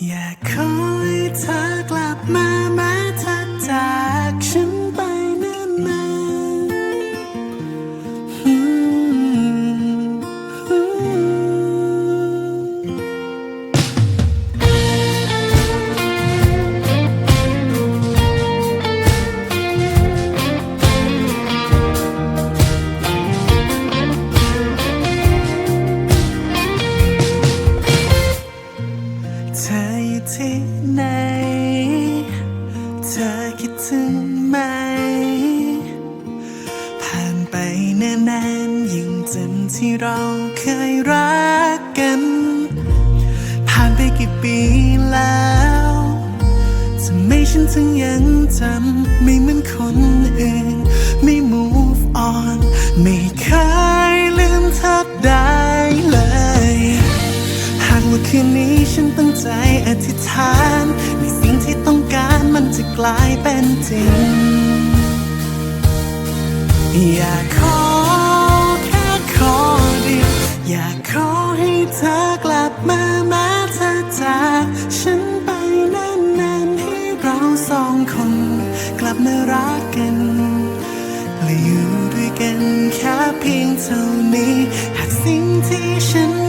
อยากขอให้เธอกลับมา ถึงไหม ผ่านไปนานๆยิ่งจำที่เราเคยรักกัน ผ่านไปกี่ปีแล้วทำไมฉันถึงยังจำไม่เหมือนคนอื่น ไม่ move on ไม่เคยลืมเธอได้เลย หากว่าคืนนี้ฉันตั้งใจอธิษฐาน กลายเป็นจริง อยากขอแค่ขอเดียวอยากขอให้เธอกลับมาแม้เธอจากฉันไปนานๆให้เราสองคน กลับมารักกันและอยู่ด้วยกันแค่เพียงเท่านี้หากสิ่งที่ฉัน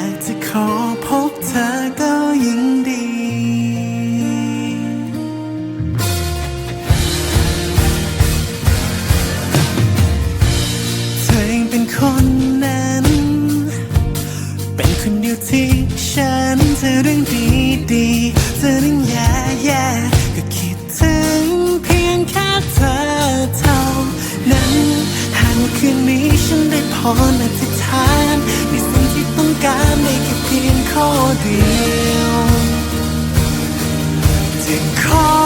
ากจะขอพบเธอก็ยิ่งดีเธอยังเป็นคนนั้น เป็นคนเดียวที่ฉันเจอเรื่องดีดีเจอเรื่องแย่แย่ก็คิดถึงเพียงแค่เธอเท่านั้นหากว่าคืนนี้ฉันได้พรอธิษฐาน การได้แค่เพียงข้อเดียวจะขอ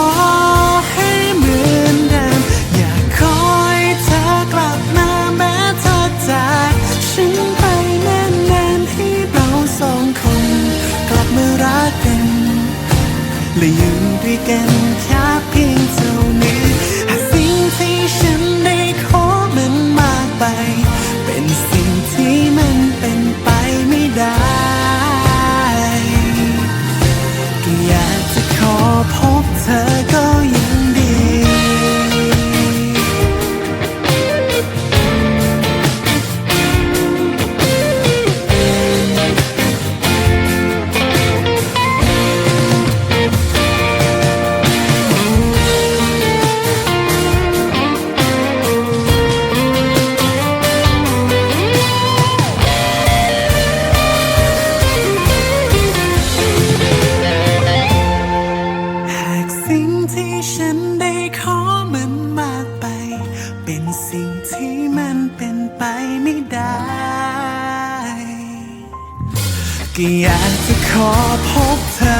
ก็อยากจะขอพบเธอ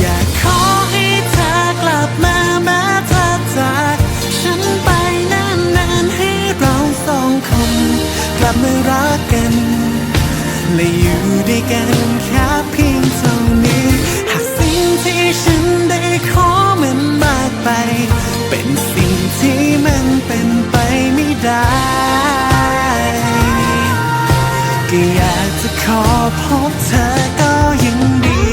อยากขอให้เธอกลับมาแม้เธอจากฉันไปนานๆให้เราสองคน กลับมารักกัน และอยู่ด้วยกันแค่เพียงเท่านี้ หากสิ่งที่ฉันได้ขอมันมากไป เป็น ก็อยากจะขอพบเธอก็ยังดี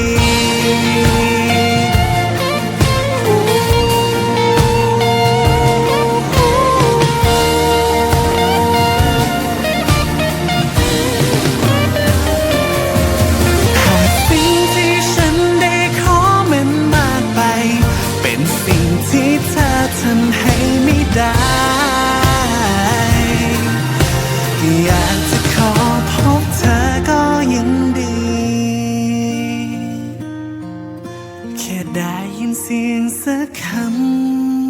แค่ได้ยินเสียงสักคำ